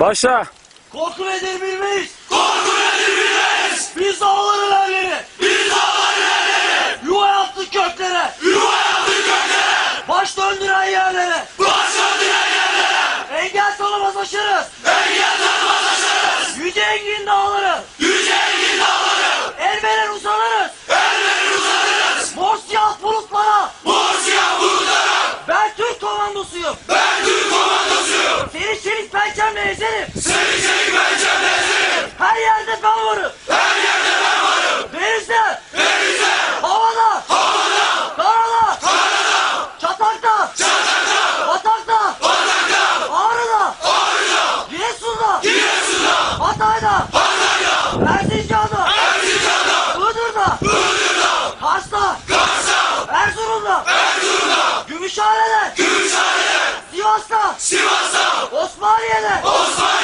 Başla. Korku nedir bilmeyiz. Korku nedir bilmeyiz. Biz dağların erleri. Biz dağların erleri. Yuva yaptık köklere. Yuva yaptık köklere. Baş döndüren yerlere. Baş döndüren yerlere. Engel tanımaz aşarız. Engel tanımaz aşarız. Yüce engin dağları. Yüce ezerim. Seni çelik pençemle ezerim. Seni çelik pençemle ezerim. Her yerde ben varım. Her yerde ben varım. Denizde. Denizde. Havada. Havada. Karada. Karada. Çatakta. Çatakta. Batakta. Batakta. Ağrıda. Ağrıda. Giresun'da. Giresun'da. Hatay'da. Hatay'da. Erzincan'da. Erzincan'da. Iğdır'da. Iğdır'da. Kars'ta. Kars'ta. Erzurum'da. Erzurum'da. Gümüşhane'de. Gümüşhane'de. Sivas'ta. Sivas'ta. Osmaniye'de! Osmaniye'de!